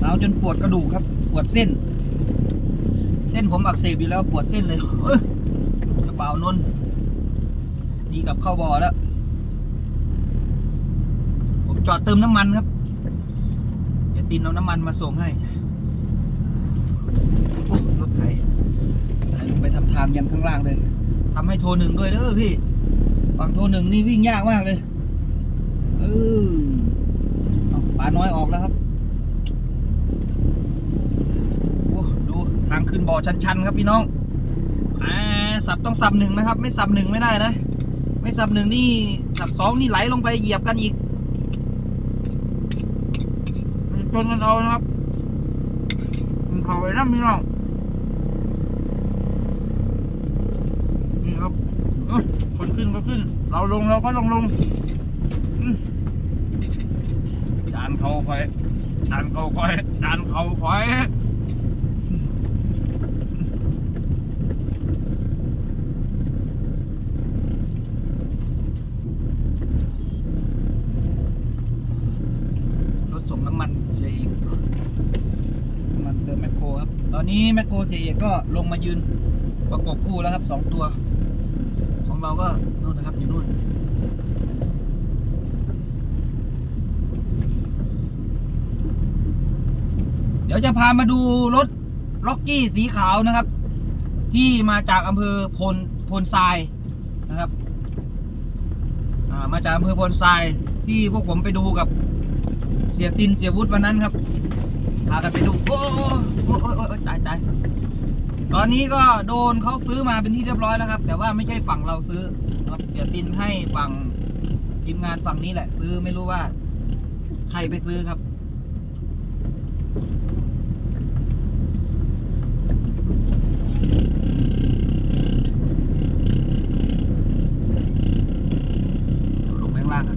หนาวจนปวดกระดูกครับ ปวดเส้น เส้นผมอักเสบอยู่แล้วปวดเส้นเลยกระเป๋านนดีกับเข้าบ่อแล้ว ผมจอดเติมน้ำมันครับ เสียตินเอาน้ำมันมาส่งให้รถไถไถลงไปทำทางยันข้างล่างเลยทำให้โทรหนึ่งด้วยเด้อพี่ ฝั่งโทรหนึ่งนี่วิ่งยากมากเลย เออเอปลาน้อยออกแล้วครับ โอ้ดู ทางขึ้นบ่อชันๆครับพี่น้องอ่าสับต้องสับหนึ่งนะครับ ไม่สับหนึ่งไม่ได้นะ ไม่สับหนึ่งนี่สับสองนี่ไหลลงไปเหยียบกันอีกชนกันเอานะครับมันเขาไปน้ำพี่น้องนี่ครับคนขึ้นก็ขึ้น เราลงเราก็ต้องลงอืมจานเขาคอยจานเขาคอยจานเขาคอย รถส่งน้ำมันเสียเอกน้ำมันเติมแมคโครครับ ตอนนี้ แมคโครเสียเอกก็ลงมายืนประกบคู่แล้วครับสองตัว ของเราก็นู่นนะครับอยู่นู่นเดี๋ยวจะพามาดูรถล็อกกี้สีขาวนะครับ ที่มาจากอำเภอพลพลทรายนะครับามาจากอำเภอพลทรายที่พวกผมไปดูกับเสียตินเสียวุฒิวันนั้นครับพากันไปดู โอ้โอ้โอ้โอ้โอ้โอ้ตาย ตอนนี้ก็โดนเขาซื้อมาเป็นที่เรียบร้อยแล้วครับ แต่ว่าไม่ใช่ฝั่งเราซื้อครับเสียตินให้ฝั่งทีมงานฝั่งนี้แหละ ซื้อไม่รู้ว่า ใครไปซื้อครับลงไปข้างล่างน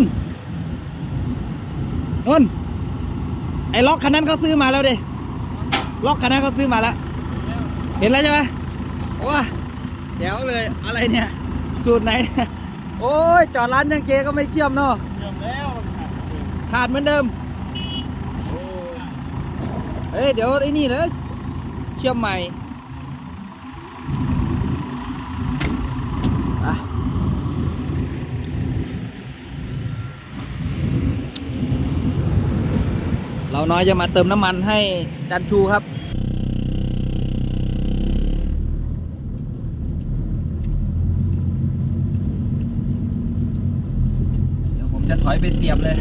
นนนไอ้ล็อกคันนั้นเขาซื้อมาแล้วเดิ ล็อกคันนั้นเขาซื้อมาแล้ว เห็นแล้วใช่ไหมว้าเดี๋ยวเลยอะไรเนี่ย สูตรไหนเนี่ยโอ้ยจอดร้านยังเจก็ไม่เชื่อมเนาะเรื่องแล้วมันขาดเองขาดเหมือนเดิมเฮ้ยเดี๋ยวไอ้นี่เลยเชื่อมใหม่อะเราน้อยจะมาเติมน้ำมันให้จันชูครับ เดี๋ยวผมจะถอย ไปเสียบเลย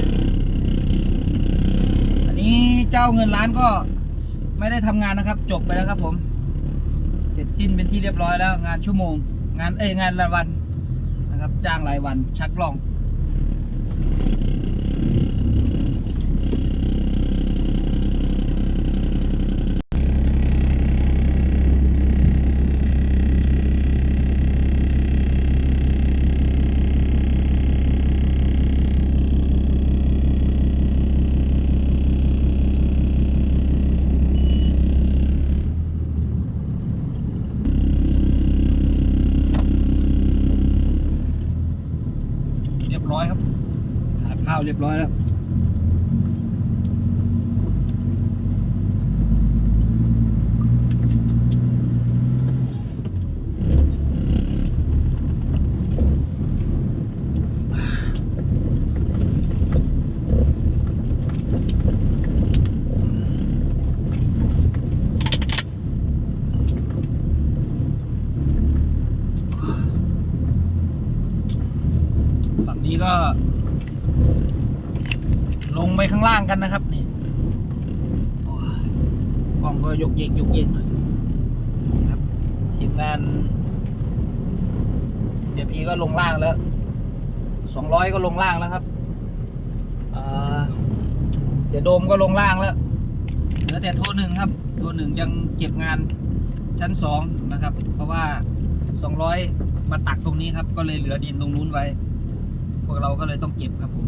อันนี้เจ้าเงินล้านก็ไม่ได้ทำงานนะครับ จบไปแล้วครับผม เสร็จสิ้นเป็นที่เรียบร้อยแล้ว งานชั่วโมง งานเอ้ยงานรายวันนะครับ จ้างรายวันชักกล่อง เรียบร้อยครับ หาข้าวเรียบร้อยแล้วฝั่งนี้ก็ลงไป ข้างล่างกันนะครับนี่กล้องก็ยกเยกยกเยกหน่อยนี่ครับทีมงานเสียพีก็ลงล่างแล้วสองร้อยก็ลงล่างแล้วครับอ่าเสียโดมก็ลงล่างแล้วเหลือแต่โทหนึ่งครับโทหนึ่งยังเก็บงานชั้นสองนะครับ เพราะว่าสองร้อยมาตักตรงนี้ครับ ก็เลยเหลือดินตรงนู้นไว้ พวกเราก็เลยต้องเก็บครับผม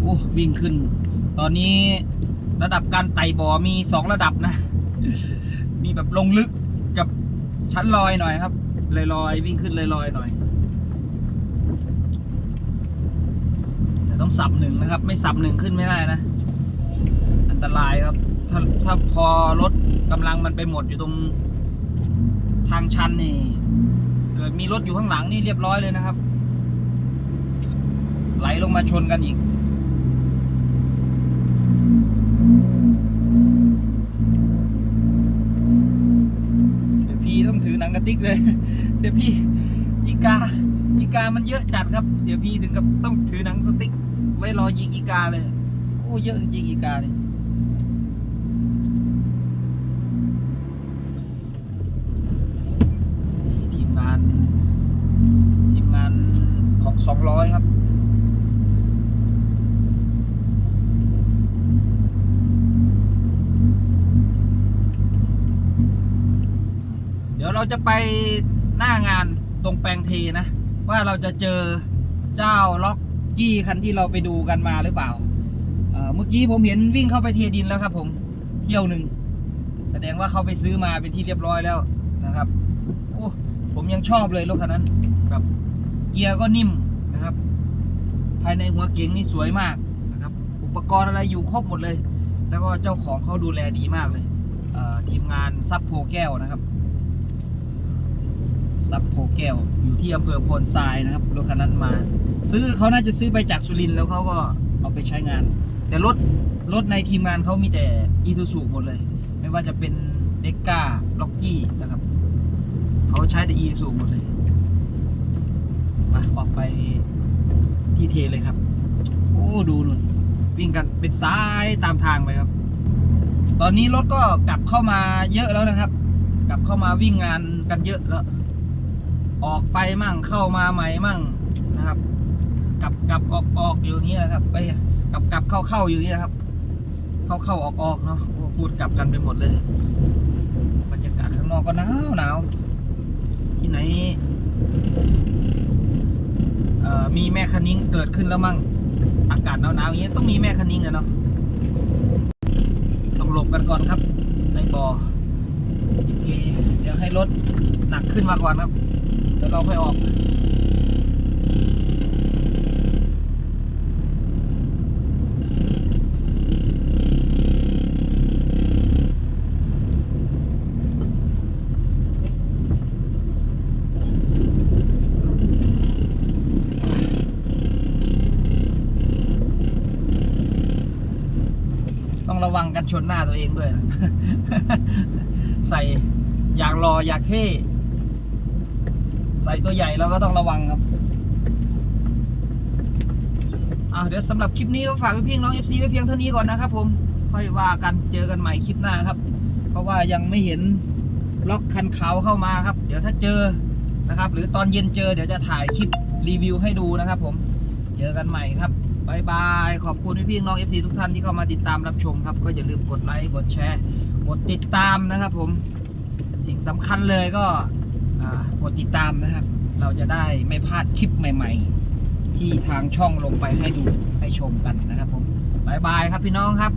โอ้วิ่งขึ้น ตอนนี้ระดับการไต่บ่อมีสองระดับนะ มีแบบลงลึกกับชั้นลอยหน่อยครับลอยลอยวิ่งขึ้นลอยลอยหน่อยแต่ต้องสับหนึ่งนะครับ ไม่สับหนึ่งขึ้นไม่ได้นะ อันตรายครับ ถ้าถ้าพอรถกำลังมันไปหมดอยู่ตรงทางชันนี่ เกิดมีรถอยู่ข้างหลังนี่เรียบร้อยเลยนะครับ ไหลลงมาชนกันอีก เสียพีต้องถือหนังกระติกเลย เสียพีอีกา อีกามันเยอะจัดครับ เสียพีถึงกับต้องถือหนังสติ๊ก ไว้รอยิงอีกาเลย โอ้เยอะจริงอีกาเนี่ยทีมงานทีมงานของสองร้อยครับ เราจะไปหน้างานตรงแปลงเทนะ ว่าเราจะเจอเจ้าล็อกกี้คันที่เราไปดูกันมาหรือเปล่าเมื่อกี้ผมเห็นวิ่งเข้าไปเทดินแล้วครับ ผมเที่ยวหนึ่งแสดงว่าเขาไปซื้อมาเป็นที่เรียบร้อยแล้วนะครับโอ้ผมยังชอบเลยรถคันนั้นแบบเกียร์ก็นิ่มนะครับ ภายในหัวเก๋งนี่สวยมากนะครับ อุปกรณ์อะไรอยู่ครบหมดเลย แล้วก็เจ้าของเขาดูแลดีมากเลยเทีมงานซับโพแก้วนะครับ ซับโพแก้วอยู่ที่อำเภอโพนทรายนะครับรถคันนั้นมา ซื้อเขาน่าจะซื้อไปจากสุรินทร์แล้วเขาก็เอาไปใช้งาน แต่รถรถในทีมงานเขามีแต่อีซูซูหมดเลย ไม่ว่าจะเป็นเด็กก้าล็อกกี้นะครับเขาใช้แต่อีซูซูหมดเลยมาออกไปที่เทเลยครับ โอ้ดูนุ่นวิ่งกันเป็นซ้ายตามทางไปครับ ตอนนี้รถก็กลับเข้ามาเยอะแล้วนะครับ กลับเข้ามาวิ่งงานกันเยอะแล้ว ออกไปมั่งเข้ามาใหม่มั่งนะครับ กลับกลับออกออกอยู่อย่างนี้นะครับ ไปกลับกลับเข้าเข้าอยู่นี้นะครับ เข้าเข้าออกออกเนาะพูดกลับกันไปหมดเลยบรรยากาศข้างนอกก็หนาวหนาวที่ไหนมีแม่คันิ้งเกิดขึ้นแล้วมั่ง อากาศหนาวหนาวๆอย่างนี้ต้องมีแม่คันิ้งอะเนาะต้องหลบกันก่อนครับ ในบ่ออีกทีเดี๋ยวให้รถหนักขึ้นมาก่อนครับ เดี๋ยวเราค่อยออกต้องระวังกันชนหน้าตัวเองด้วยนะ ใส่อยากรออยากเท่ ใส่ตัวใหญ่เราก็ต้องระวังครับอ่าเดี๋ยวสำหรับคลิปนี้ก็ฝากพี่ๆน้อง FC ไว้เพียงเท่านี้ก่อนนะครับผมค่อยว่ากันเจอกันใหม่คลิปหน้าครับ เพราะว่ายังไม่เห็นล็อกคันขาวเข้ามาครับ เดี๋ยวถ้าเจอนะครับ หรือตอนเย็นเจอเดี๋ยวจะถ่ายคลิปรีวิวให้ดูนะครับ ผมเจอกันใหม่ครับบายบายขอบคุณพี่ๆน้อง FC ทุกท่านที่เข้ามาติดตามรับชมครับ ก็อย่าลืมกดไลค์กดแชร์ กดติดตามนะครับ ผมสิ่งสำคัญเลยก็ ดติดตามนะครับ เราจะได้ไม่พลาดคลิปใหม่ ๆ ที่ทางช่องลงไปให้ดูให้ชมกันนะครับผมบายบายครับพี่น้องครับ